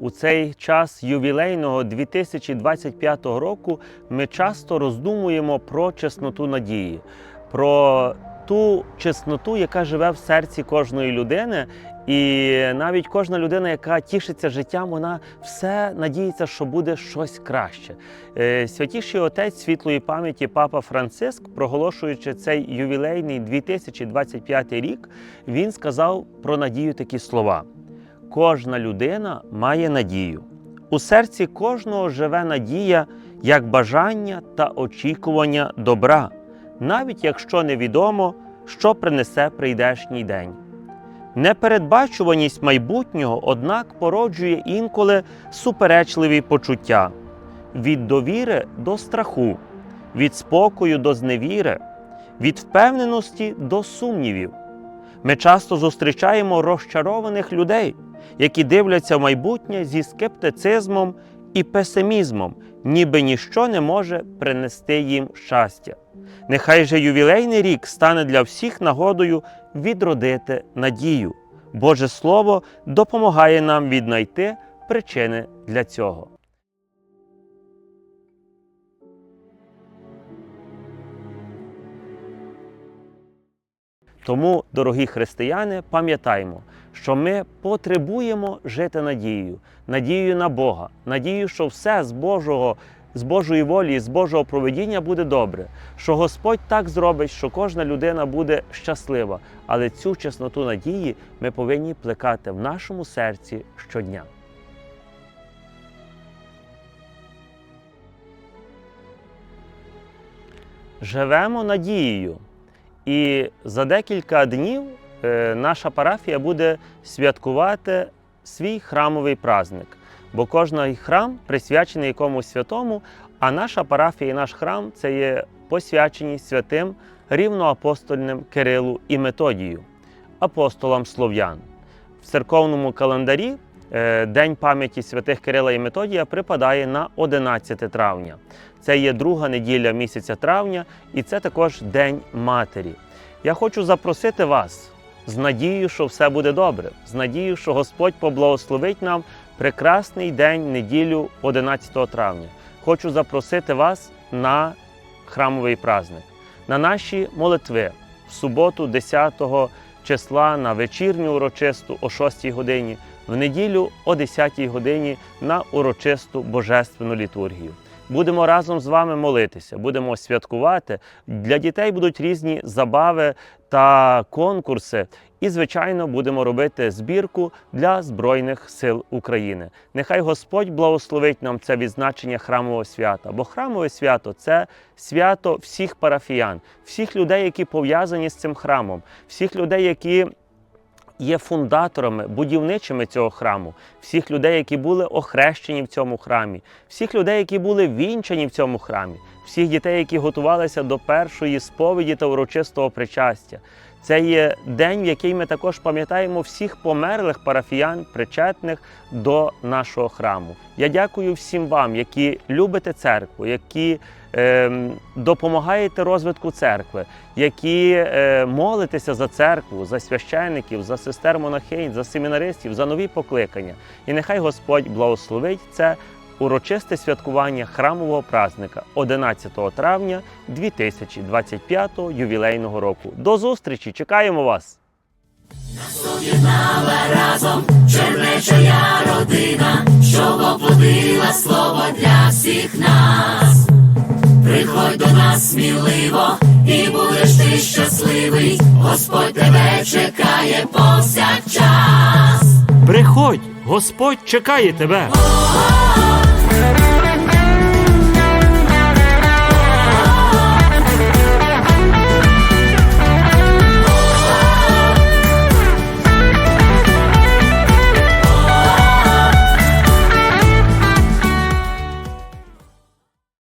у цей час ювілейного 2025 року ми часто роздумуємо про чесноту надії, про ту чесноту, яка живе в серці кожної людини. І навіть кожна людина, яка тішиться життям, вона все надіється, що буде щось краще. Е, Святіший отець світлої пам'яті Папа Франциск, проголошуючи цей ювілейний 2025 рік, він сказав про надію такі слова: кожна людина має надію. У серці кожного живе надія як бажання та очікування добра, навіть якщо невідомо, що принесе прийдешній день. Непередбачуваність майбутнього, однак, породжує інколи суперечливі почуття від довіри до страху, від спокою до зневіри, від впевненості до сумнівів. Ми часто зустрічаємо розчарованих людей, які дивляться в майбутнє зі скептицизмом і песимізмом, ніби ніщо не може принести їм щастя. Нехай же ювілейний рік стане для всіх нагодою відродити надію. Боже Слово допомагає нам віднайти причини для цього. Тому, дорогі християни, пам'ятаймо, що ми потребуємо жити надією, надією на Бога, надією, що все з Божого, з Божої волі, з Божого проведіння буде добре, що Господь так зробить, що кожна людина буде щаслива. Але цю чесноту надії ми повинні плекати в нашому серці щодня. Живемо надією. І за декілька днів е, наша парафія буде святкувати свій храмовий праздник, бо кожний храм присвячений якомусь святому, а наша парафія і наш храм це є посвячені святим рівноапостольним Кирилу і Методію, апостолам слов'ян. В церковному календарі День пам'яті святих Кирила і Методія припадає на 11 травня. Це є друга неділя місяця травня, і це також День Матері. Я хочу запросити вас з надією, що все буде добре, з надією, що Господь поблагословить нам прекрасний день неділю 11 травня. Хочу запросити вас на храмовий праздник, на наші молитви в суботу, 10 числа на вечірню урочисту о 6 годині, в неділю о 10 годині на урочисту божественну літургію. Будемо разом з вами молитися, будемо святкувати. Для дітей будуть різні забави та конкурси. І, звичайно, будемо робити збірку для Збройних сил України. Нехай Господь благословить нам це відзначення храмового свята, бо храмове свято це свято всіх парафіян, всіх людей, які пов'язані з цим храмом, всіх людей, які є фундаторами, будівничими цього храму, всіх людей, які були охрещені в цьому храмі, всіх людей, які були вінчані в цьому храмі, всіх дітей, які готувалися до першої сповіді та урочистого причастя. Це є день, в який ми також пам'ятаємо всіх померлих парафіян, причетних до нашого храму. Я дякую всім вам, які любите церкву, які е, допомагаєте розвитку церкви, які е, молитеся за церкву, за священників, за сестер монахинь, за семінаристів, за нові покликання. І нехай Господь благословить це урочисте святкування храмового празника 11 травня 2025 ювілейного року. До зустрічі! Чекаємо вас! Об'єднала разом чернечая родина, що воплотила слово для всіх нас. Приходь до нас сміливо, і будеш ти щасливий. Господь тебе чекає повсякчас. Приходь, Господь чекає тебе!